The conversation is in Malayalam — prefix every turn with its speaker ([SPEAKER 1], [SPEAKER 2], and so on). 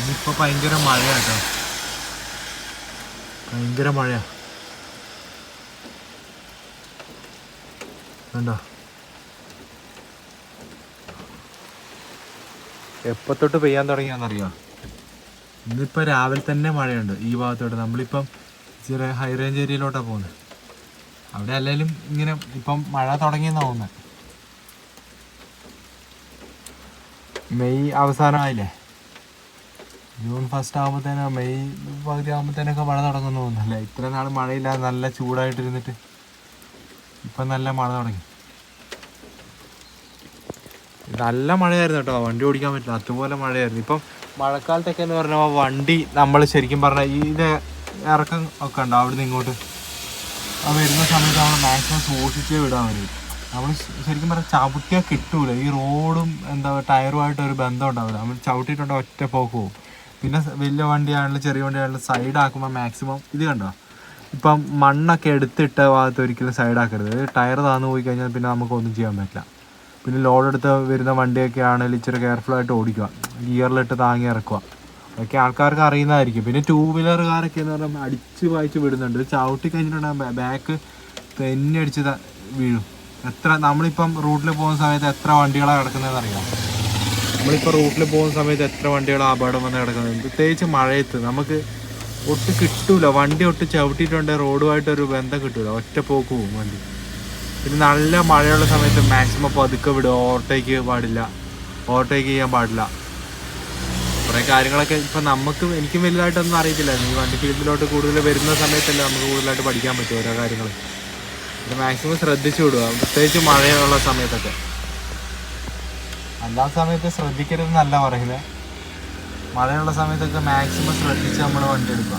[SPEAKER 1] ഇന്നിപ്പോ ഭയങ്കര മഴയാട്ടോ ഭയങ്കര മഴയാ. വേണ്ട എപ്പോ തൊട്ട് പെയ്യാൻ തുടങ്ങിയാന്നറിയോ? ഇന്നിപ്പോ രാവിലെ തന്നെ മഴയുണ്ട് ഈ ഭാഗത്തോട്ട്. നമ്മളിപ്പം ഇച്ചിരി ഹൈ റേഞ്ച് ഏരിയയിലോട്ടാണ് പോകുന്നത് അവിടെ അല്ലെങ്കിലും ഇങ്ങനെ ഇപ്പം മഴ തുടങ്ങിയെന്നാ തോന്നുന്നത് മെയ് അവസാനമായില്ലേ? ജൂൺ ഫസ്റ്റ് ആകുമ്പോഴത്തേനോ മെയ് പകുതി ആകുമ്പോഴത്തേനൊക്കെ മഴ തുടങ്ങുന്നു തോന്നുന്നല്ലേ ഇത്ര നാൾ മഴയില്ല നല്ല ചൂടായിട്ടിരുന്നിട്ട് ഇപ്പം നല്ല മഴ തുടങ്ങി. നല്ല മഴയായിരുന്നു കേട്ടോ. വണ്ടി ഓടിക്കാൻ പറ്റില്ല. അതുപോലെ മഴയായിരുന്നു. ഇപ്പം മഴക്കാലത്തൊക്കെ എന്ന് പറഞ്ഞാൽ വണ്ടി നമ്മൾ ശരിക്കും പറഞ്ഞാൽ ഇത് ഇറക്കം ഒക്കെ ഉണ്ടോ? അവിടുന്ന് ഇങ്ങോട്ട്. ആ വരുന്ന സമയത്ത് നമ്മൾ മാക്സിമം സൂക്ഷിച്ചേ വിടാൻ വരും. നമ്മൾ ശരിക്കും പറഞ്ഞാൽ ചവിട്ടിയാൽ കിട്ടൂല. ഈ റോഡും എന്താ ടയറുമായിട്ട് ഒരു ബന്ധം ഉണ്ടാവില്ല. നമ്മൾ ചവിട്ടിയിട്ടുണ്ടോ ഒറ്റ പോക്ക് പോകും പിന്നെ വലിയ വണ്ടിയാണെങ്കിലും ചെറിയ വണ്ടിയാണെങ്കിലും സൈഡ് ആക്കുമ്പോൾ മാക്സിമം ഇത് കണ്ടോ? ഇപ്പം മണ്ണൊക്കെ എടുത്തിട്ട ഭാഗത്ത് ഒരിക്കലും സൈഡ് ആക്കരുത്. ടയർ താന്ന് പോയി കഴിഞ്ഞാൽ പിന്നെ നമുക്ക് ഒന്നും ചെയ്യാൻ പറ്റില്ല. പിന്നെ ലോഡ് എടുത്ത് വരുന്ന വണ്ടിയൊക്കെ ആണെങ്കിൽ ഇച്ചിരി കെയർഫുൾ ആയിട്ട് ഓടിക്കുക. ഗിയറിലിട്ട് താങ്ങി ഇറക്കുക. അതൊക്കെ ആൾക്കാർക്ക് അറിയുന്നതായിരിക്കും. പിന്നെ ടൂ വീലറുകാരൊക്കെ എന്ന് പറഞ്ഞാൽ അടിച്ച് വായിച്ച് വിടുന്നുണ്ട്. ചവിട്ടി കഴിഞ്ഞിട്ടുണ്ടെങ്കിൽ ബാക്ക് തെന്നി അടിച്ച് വീഴും. എത്ര നമ്മളിപ്പം റൂട്ടിൽ പോകുന്ന സമയത്ത് എത്ര വണ്ടികളാണ് കിടക്കുന്നതെന്ന് അറിയാം നമ്മളിപ്പോൾ റൂട്ടിൽ പോകുന്ന സമയത്ത് എത്ര വണ്ടികൾ അപകടം വന്ന് കിടക്കുന്നത് പ്രത്യേകിച്ച് മഴയത്ത് നമുക്ക് ഒട്ട് കിട്ടൂല. വണ്ടി ഒട്ട് ചവിട്ടിയിട്ടുണ്ട് റോഡുമായിട്ട് ഒരു ബന്ധം കിട്ടൂല. ഒറ്റ പോക്ക് പോകും വണ്ടി. പിന്നെ നല്ല മഴയുള്ള സമയത്ത് മാക്സിമം പതുക്കെ വിടുക ഓവർടേക്ക് പാടില്ല. ഓവർടേക്ക് ചെയ്യാൻ പാടില്ല. കുറേ കാര്യങ്ങളൊക്കെ ഇപ്പം നമുക്ക് എനിക്കും വലുതായിട്ടൊന്നും അറിയത്തില്ല. ഈ വണ്ടി ഫീൽഡിലോട്ട് കൂടുതൽ വരുന്ന സമയത്തല്ലേ നമുക്ക് കൂടുതലായിട്ട് പഠിക്കാൻ പറ്റും ഓരോ കാര്യങ്ങൾ മാക്സിമം ശ്രദ്ധിച്ചു വിടുക. പ്രത്യേകിച്ച് മഴയുള്ള സമയത്തൊക്കെ. അല്ലാത്ത സമയത്ത് ശ്രദ്ധിക്കരുതെന്നല്ല പറയുന്നത് മഴയുള്ള സമയത്തൊക്കെ മാക്സിമം ശ്രദ്ധിച്ച് നമ്മൾ വണ്ടി എടുക്കുക.